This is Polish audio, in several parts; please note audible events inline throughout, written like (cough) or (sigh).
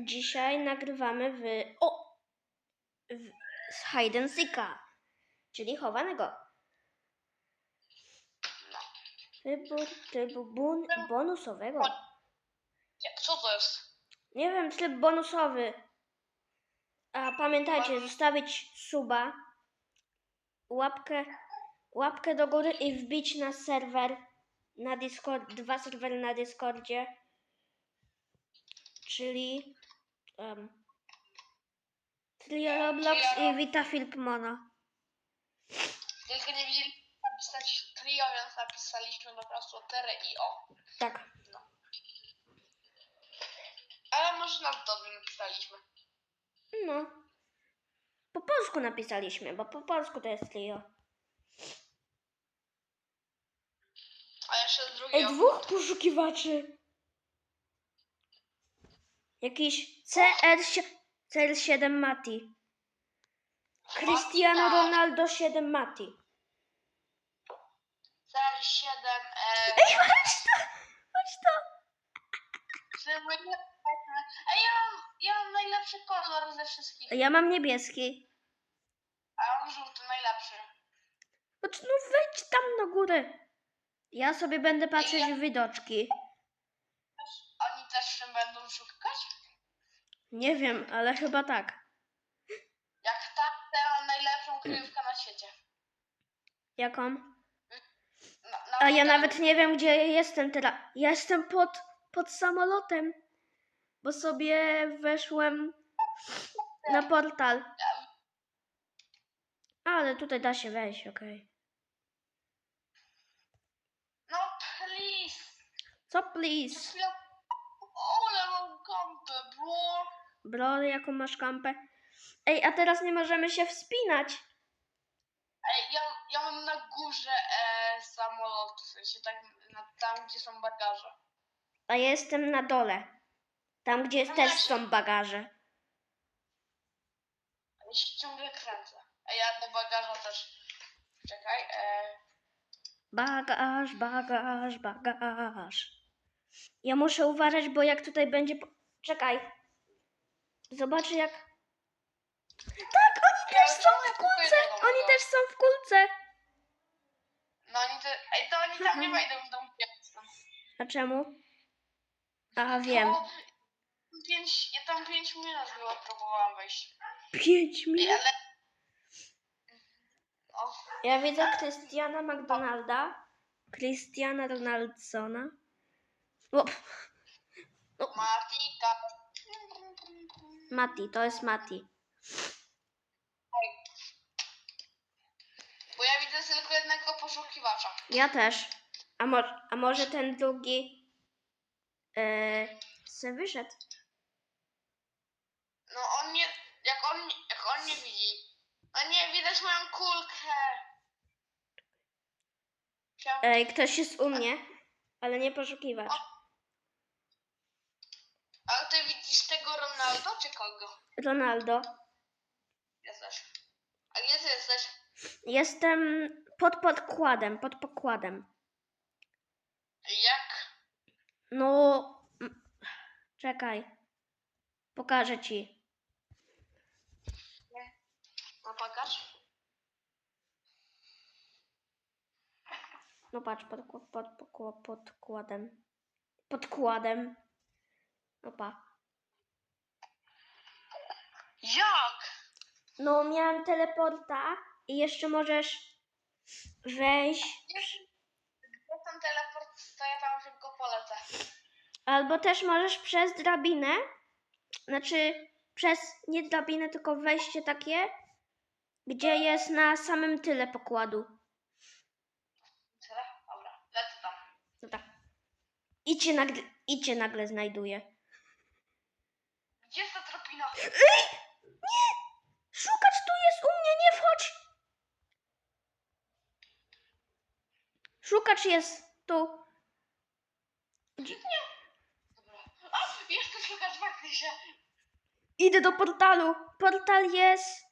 dzisiaj nagrywamy w. O! W, z Hide and Seeka, czyli chowanego. Wybór trybu bun, bonusowego. Co to jest? Nie wiem, tryb bonusowy. A pamiętajcie, zostawić suba, łapkę, łapkę do góry i wbić na serwer na Discord, dwa serwery na Discordzie, czyli um, Trio Roblox i Vita Filip Mono. Tylko nie wiedzieli napisać trio, więc napisaliśmy po prostu Tere i O. Tak. Ale może nas dobrze napisaliśmy. No. Po polsku napisaliśmy, bo po polsku to jest trio. A jeszcze drugi Ej, o- dwóch poszukiwaczy. Jakiś CR, CR7 Mati. Cristiano Ronaldo 7 Mati. CR7 e, Ej, chodź to! Chodź to! Ej, ja mam, ja mam najlepszy kolor ze wszystkich. Ja mam niebieski. A ja mam żółty, najlepszy. Chodź, no wejdź tam na górę. Ja sobie będę patrzeć w widoczki. Oni też się będą szukać? Nie wiem, ale chyba tak. Jak tak, to ja mam najlepszą kryjówkę na świecie. Jaką? Na, na A ja nawet nie wiem, gdzie jestem teraz. Ja jestem pod, pod samolotem, bo sobie weszłem na portal. Ale tutaj da się wejść, okej. No please. Co please? Ole mam bro. Bro, jaką masz kampę? Ej, a teraz nie możemy się wspinać. Ej, ja, ja mam na górze e, samolot, w sensie tak na, tam, gdzie są bagaże. A ja jestem na dole. Tam, gdzie No też właśnie. są bagaże. Ja się ciągle kręcę. Ej, ja do bagaża też. Czekaj, e, Bagaż, bagaż, bagaż. Ja muszę uważać, bo jak tutaj będzie. Po... Czekaj. Zobaczę jak. Tak, oni Ja też są w kulce! Oni też są w kulce! no oni te, ej, to oni tam nie Mhm. wejdą w dom. A czemu? A wiem. Pięć, ja tam pięć minut było, próbowałam wejść. Pięć Ej, minut. ale... O, Ja widzę Cristiana McDonalda. Cristiana Ronaldsona. O, Matika. Mati, to jest Mati. Bo ja widzę tylko jednego poszukiwacza. Ja też. A, mo a może ten drugi yy, se wyszedł? No on nie, jak on, jak on nie widzi. No nie, widać moją kulkę. Ej, ktoś jest u mnie, ale nie poszukiwacz. Ale ty widzisz tego Ronaldo czy kogo? Ronaldo. Jesteś. A gdzie ty jesteś? Jestem pod podkładem, pod pokładem. Jak? No, czekaj. Pokażę ci. No pokaż. No patrz, pod, pod, pod, pod podkładem. Podkładem. No pa. Jak? No, miałem teleporta i jeszcze możesz wejść. Ja tam teleport, to ja tam szybko polecę. Albo też możesz przez drabinę. Znaczy, przez nie drabinę, tylko wejście takie, gdzie jest na samym tyle pokładu. Tyle? Dobra, lecę tam. No tak. I cię nagle, i cię nagle znajduje. Gdzie jest ta tropina? Szukać tu jest u mnie, nie wchodź! Szukacz jest tu. Gdzie? Dobra. A, jeszcze szukasz faktycznie. Idę do portalu. Portal jest.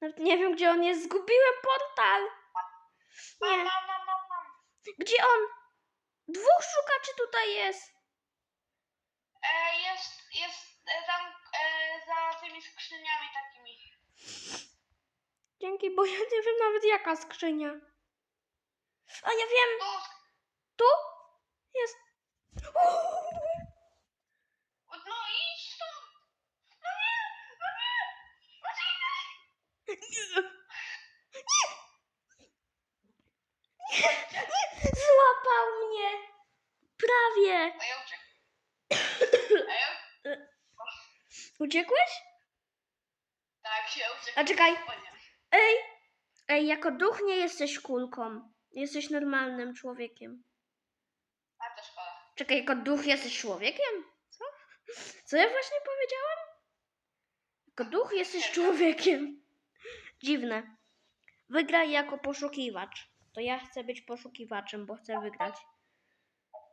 Nawet nie wiem, gdzie on jest. Zgubiłem portal. Nie. mam, mam, mam, mam. Gdzie on? Dwóch szukaczy tutaj jest. E, jest, jest za, e, za tymi skrzyniami takimi. Dzięki, bo ja nie wiem nawet jaka skrzynia. A ja wiem! Tu? Jest. Uuu! Jako duch nie jesteś kulką. Jesteś normalnym człowiekiem. A to szkoda. Czekaj, jako duch jesteś człowiekiem? Co? Co ja właśnie powiedziałam? Jako duch jesteś człowiekiem. Dziwne. Wygraj jako poszukiwacz. To ja chcę być poszukiwaczem, bo chcę wygrać.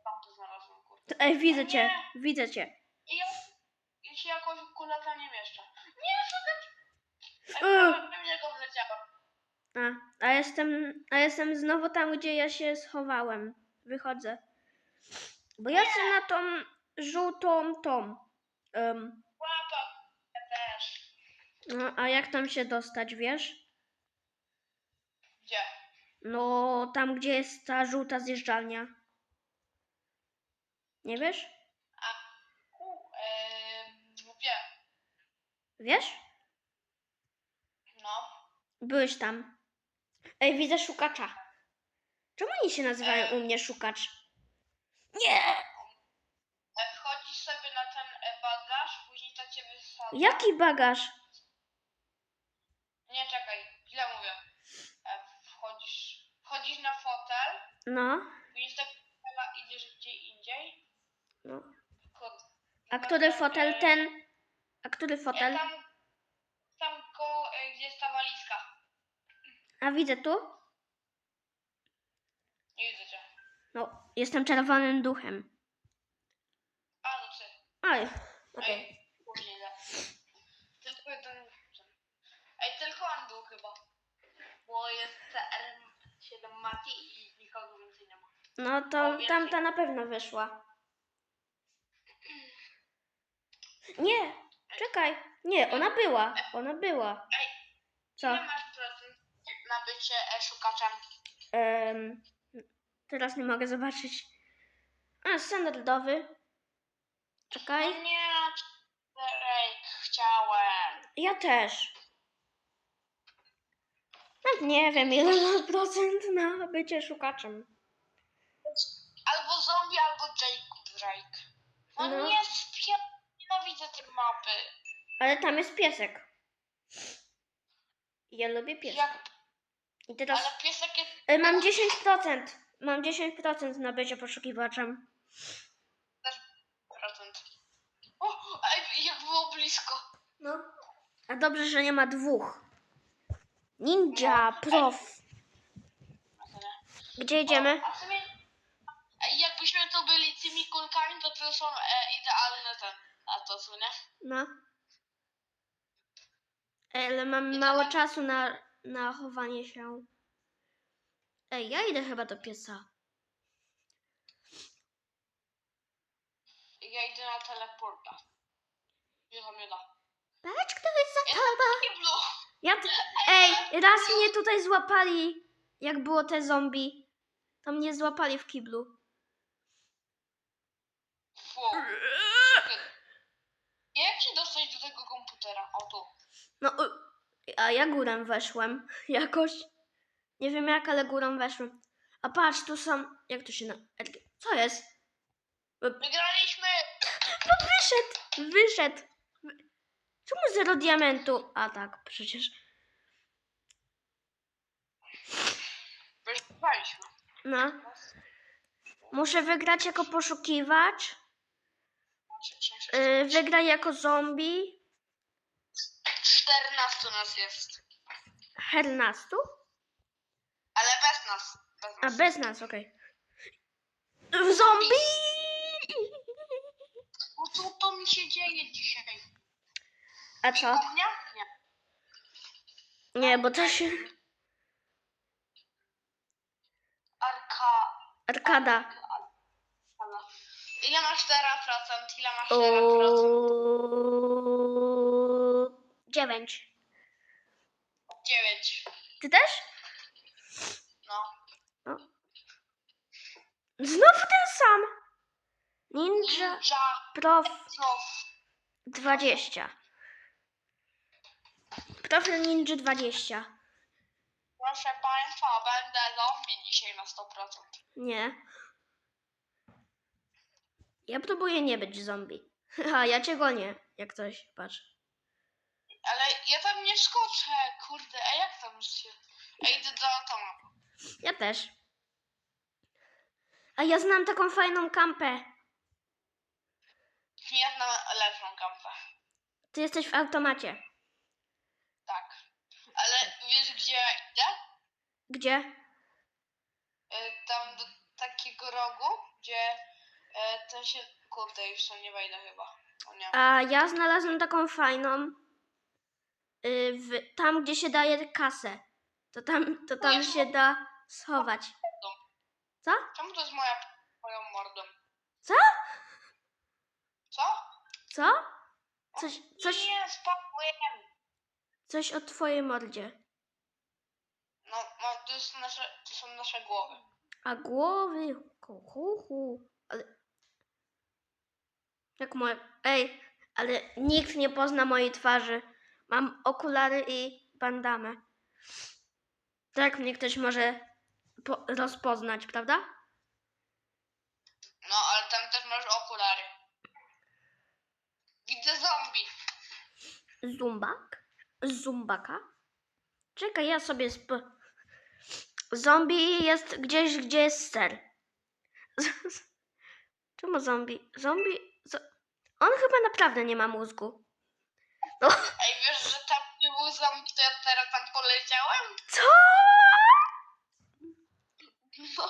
Tam to znalazłem, kurde. Ej, widzę cię, widzę cię. I ja, ja się jakoś kula tam nie mieszczę. Nie, szukać! Ej, w niego wleciałem. A, a jestem, a jestem znowu tam, gdzie ja się schowałem. Wychodzę. Bo ja chcę na tą żółtą tą. em, Łapa, ja też. no, a jak tam się dostać, wiesz? Gdzie? No, tam, gdzie jest ta żółta zjeżdżalnia. Nie wiesz? U, em, wiem. Wiesz? No. Byłeś tam. Ej, widzę szukacza. Czemu oni się nazywają u mnie szukacz? Nie! E, Wchodzisz sobie na ten e, bagaż, później to cię wysadza. Jaki bagaż? Nie, czekaj, źle mówię. E, Wchodzisz, wchodzisz na fotel, No, później z tego fotela idziesz gdzie indziej. no. Kurde. A który fotel E, ten? A który fotel? tam, tam A widzę tu? Nie widzę cię. No, jestem czerwonym duchem. A, no ty. Oj, okej. Ej. Tylko jeden. Ej, tylko on był chyba. Bo jest CR7 Mati i nikogo więcej nie ma. No to tamta na pewno wyszła. (clears throat) Nie, czekaj. Nie, ona była. Ona była. Co? Ile masz na bycie e, szukaczem? Em, teraz nie mogę zobaczyć. A, standardowy. Czekaj. Nie, Drake, chciałem. Ja też. Nawet nie wiem, ile ma procent na bycie szukaczem. Albo zombie, albo Jake Drake. No, No. nie spier... Nienawidzę tej mapy. Ale tam jest piesek. Ja lubię piesek. Jak... I teraz Ale e, mam 10%. Mam 10% na bycie poszukiwaczem. Procent. O, ej, jak było blisko. No. A dobrze, że nie ma dwóch. Ninja, prof. Gdzie idziemy? A w sumie... Ej, jakbyśmy tu byli tymi kulkami, to to są e, idealne ten... A to co, nie? No. Ej, Ale mam mało czasu na, na chowanie się. Ej, ja idę chyba do piesa. Ja idę na teleporta. Nie to mnie da. Patrz, kto jest za tobą. Ja t- Ej, raz mnie tutaj złapali, jak było te zombie. To mnie złapali w kiblu. Jak się dostać do tego komputera? O tu. No, y, a ja górą weszłem (laughs) jakoś. Nie wiem jak, ale górą weszłem. A patrz, tu są... Jak to się na... Co jest? Wygraliśmy! No wyszedł! Wyszedł! Wy- Czemu zero diamentu? A tak, przecież. Wygraliśmy. No. Muszę wygrać jako poszukiwacz. Yy, wygraj jako zombie. 14 nas jest. Hernastu? Ale bez nas. Bez A nas. bez nas, okej. Zombie! No co to mi się dzieje dzisiaj? A co? Mnie? Nie. Nie, bo to się... Arka. Arkada. Arka. Ile masz teraz procent? Ile masz teraz procent? Dziewięć. Dziewięć. Ty też? No. Znowu ten sam. Ninja Ninja Prof Prof. 20. Profil Ninja 20. Proszę Państwa, będę zombie dzisiaj na 100%. Nie. Ja próbuję nie być zombie. (laughs) A ja cię gonię, jak coś, patrz. Ja tam nie skoczę, kurde, a jak tam się... Ej, idę do automatu. Ja też. A ja znam taką fajną kampę. Ja znam lepszą kampę. Ty jesteś w automacie. Tak. Ale wiesz gdzie ja idę? Gdzie? Y, Tam do takiego rogu, gdzie y, ten się... Kurde, już tam nie wejdę chyba. O nie. A ja znalazłem taką fajną. Y, w, tam, gdzie się daje kasę. To tam, to tam się da schować. Co? Czemu to jest moja... moją mordą? Co? Co? Co? Coś, coś, Nie, spokojnie. coś o twojej mordzie. No, no to, jest nasze, to są nasze głowy. A głowy. Hu, hu, hu. Ale. Jak moje. Ej, ale nikt nie pozna mojej twarzy. Mam okulary i bandamę. Tak mnie ktoś może po- rozpoznać, prawda? No, ale tam też masz okulary. Widzę zombie. Zumbak? Zumbaka? Czekaj, ja sobie sp... Zombie jest gdzieś, gdzie jest ser. (laughs) Czemu zombie? Zombie... zo- On chyba naprawdę nie ma mózgu. No, Ej, wiesz, że tam nie był zombie, to ja teraz tam poleciałem? co? No.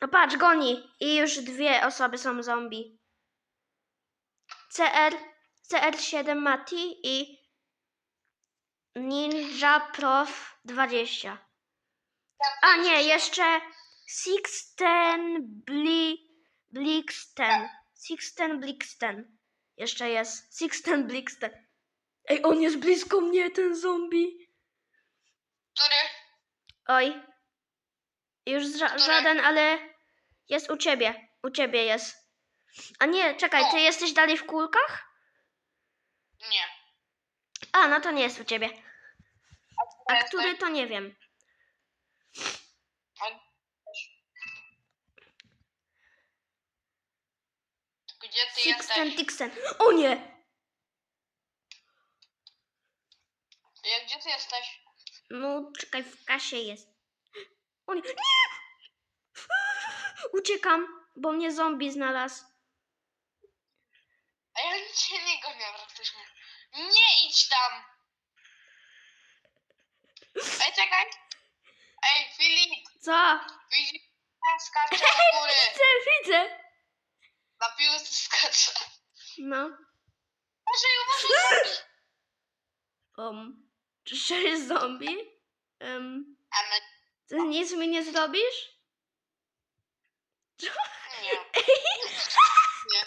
No patrz, goni. I już dwie osoby są zombie. CR... CR7 Mati i Ninja Prof 20. A nie, jeszcze Sixten Bli... Blixten. Sixten Blixten. Jeszcze jest. Sixten Blixten. Ej, on jest blisko mnie, ten zombie. Który? Oj. Już ża- Który? żaden, ale jest u ciebie. U ciebie jest. A nie, czekaj, ty jesteś dalej w kulkach? Nie. A, no to nie jest u ciebie. A który to nie wiem. Gdzie ty Sixten jesteś? Tixten. O nie! Ja, gdzie ty jesteś? No, czekaj, w kasie jest. O nie! nie! (laughs) Uciekam, bo mnie zombie znalazł. A ja cię nie gonię praktycznie. Nie idź tam! Ej, czekaj! Ej, Filip! Co? Widzisz? Tam skacze do góry! Widzę, widzę. Na piłce skacze. No. Może uważaj zombie! Um, czy jest zombie? Um, A my... ty nic mi nie zrobisz? Nie. (laughs) Nie.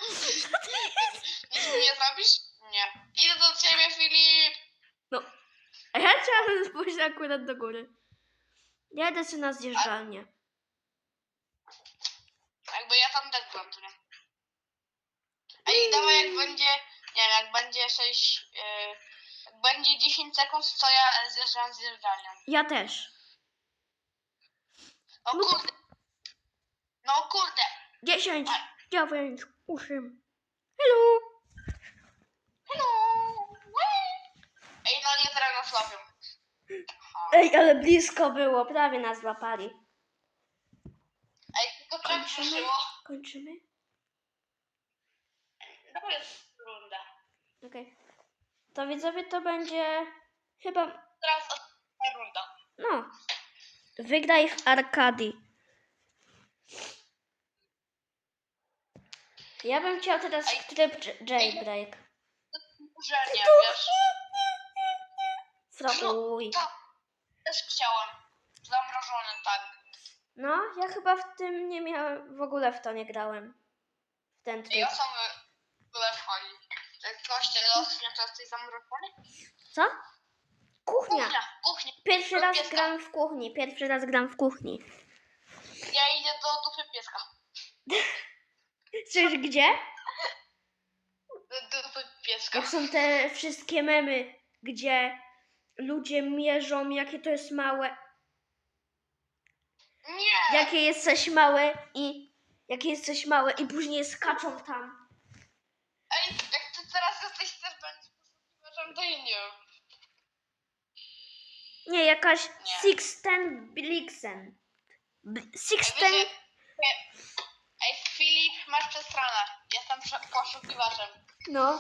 Nic mi nie zrobisz? Nie. Idę do ciebie, Filip! No. A ja chciałam pójść akurat do góry. Jadę sobie na zjeżdżalnię. Jakby ja tam też byłem, to nie. Ej, dawaj jak będzie, nie wiem, jak będzie 6, yy, jak będzie 10 sekund, to ja zjeżdżam z zjeżdżalnią. Ja też. O No kurde. No kurde. 10, 9, 8. Hello. Hello. Ej, no nie teraz nas łapią. Ej, ale blisko było, prawie nas złapali. Ej, tylko tak Kończymy? przyszło. Kończymy? To jest runda. Okej. To widzowie to będzie chyba, Teraz ostatnia runda. no, wygraj w Arkadii. Ja bym chciał teraz w tryb j- jailbreak. Że nie, wiesz. Spróbuj. To też chciałem. Zamrożony tak. No, ja chyba w tym nie miałem, w ogóle w to nie grałem. W ten Ej, tryb. osoby były wchodzi. Tak Goście, los, to jesteś zamroczony? Co? Kuchnia. Kuchnia, kuchnia. Pierwszy Do raz pieska. gram w kuchni. Pierwszy raz gram w kuchni. Ja idę do dupy pieska. (laughs) Czyż gdzie? Do dupy pieska. Jak są te wszystkie memy, gdzie ludzie mierzą, jakie to jest małe, Nie! jakie jest coś małe i jakie jest coś małe i później skaczą tam. Ej, jak ty teraz jesteś też będzie posługiwaczem, to ja nie wiem. Nie, jakaś Nie. Sixten Blixen. B- Sixten... wiecie, Ej, Filip, masz przestranę. Jestem prze- poszukiwaczem. No,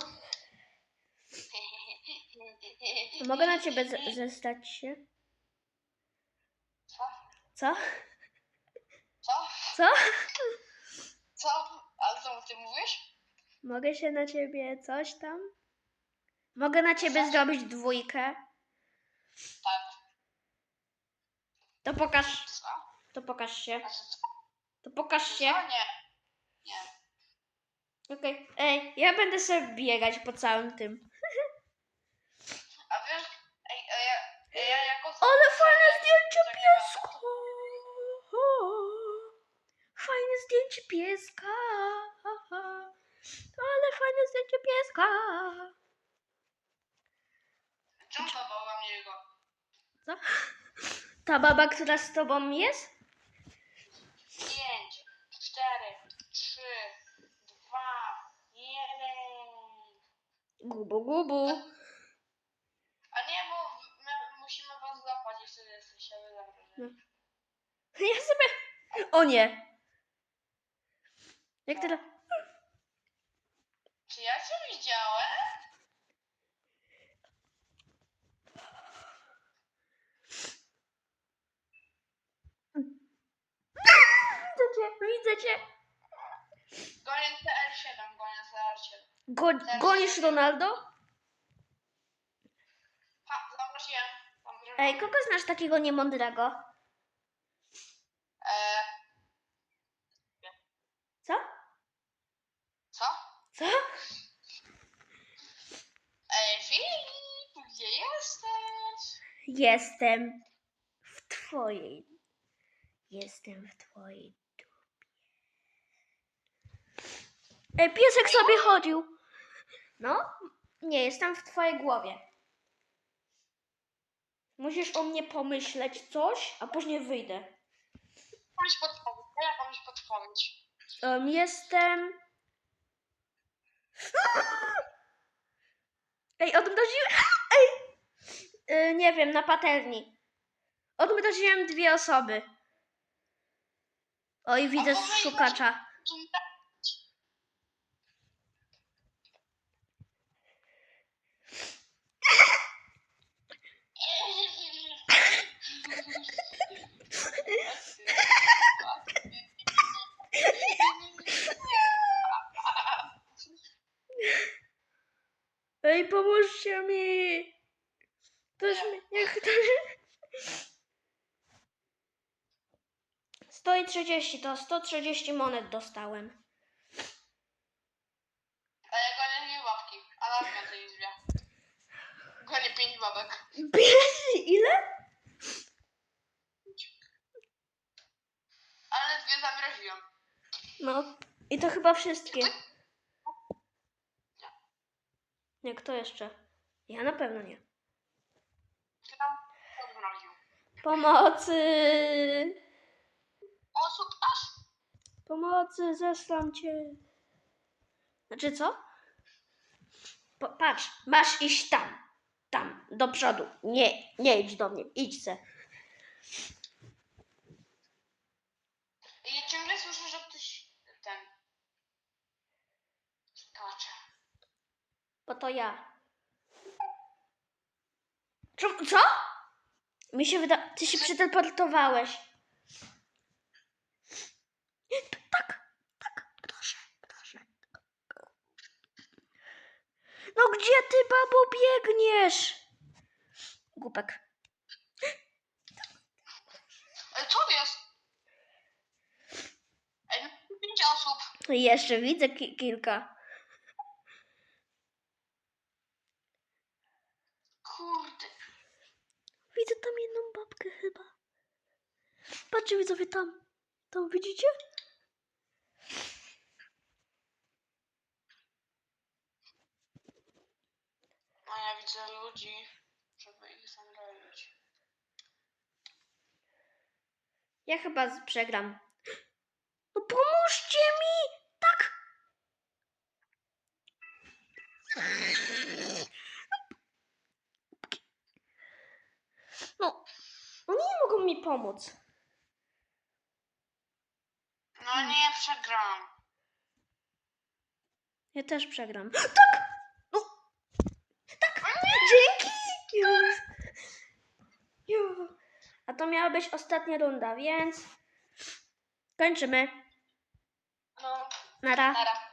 (laughs) mogę na ciebie z- zestać się? Co? Co? Co? Co? Co? Ale co ty mówisz? Mogę się na ciebie coś tam? Mogę na ciebie zrobić dwójkę? Tak. To pokaż, Co? to pokaż się. Znaczy, co? To pokaż się. Co? Nie. Nie. Okej. Ej, ja będę sobie biegać po całym tym. A wiesz, ej, ej, ja, ej, ja jako... Ale fajne zdjęcie pieska! Fajne zdjęcie pieska! Ale fajne zdjęcie pieska! Czemu mnie jego? Co? Ta baba, która z tobą jest? Pięć, cztery, trzy, dwa, jeden. Gubu, gubu. A nie, bo my musimy was złapać, jeśli jesteście zagrożeni. (laughs) Ja sobie... O nie! Jak teraz... Czy ja cię widziałem? Widzę cię! Gonię CR7, gonię CR7. Go, gonisz Ronaldo? Ha, zamroziłem. zamroziłem. Ej, kogo znasz takiego niemądrego? E, Co? co? Co? Ej, Filip, gdzie jesteś? Jestem w twojej. Jestem w twojej Ej, piesek sobie chodził. No, nie, jestem w twojej głowie. Musisz o mnie pomyśleć coś, a później wyjdę. Jakąś podpowiedź, jakąś podpowiedź. Um, jestem. (gasps) Ej, odmroziłem. (gasps) Ej! Y, nie wiem, na patelni. Odmroziłem dwie osoby. Oj, widzę szukacza. Ej, pomóżcie mi! Ktoś mi. Niech ktoś. 130 to 130 monet dostałem. A ja gonię dwie babki, a nawet więcej niż dwie. Gonię pięć babek. Pies, ile? Ale dwie zamroziłem. No, i to chyba wszystkie. Nie, kto jeszcze? Ja na pewno nie. Tam odmroził. Pomocy! Pomocy, zesłam cię. Znaczy co? Po, patrz, masz iść tam. Tam, do przodu. Nie, nie idź do mnie, idź se. I ciągle słyszę, że ktoś ten skacze. Bo to ja. Co? Mi się wyda... Ty się przeteleportowałeś. Tak, tak, proszę, proszę. No gdzie ty, babo, biegniesz? Głupek. Ej, co jest? Ej, pięć osób. Jeszcze widzę ki- kilka. Patrzcie widzowie tam. Tam widzicie? No ja widzę ludzi, żeby ich zagrozić. Ja chyba przegram. No pomóżcie mi! Tak! No, oni nie mogą mi pomóc. No nie, przegram. Ja też przegram. Tak! Dzięki! Już. Już. A to miała być ostatnia runda, więc kończymy. No, Nara. nara.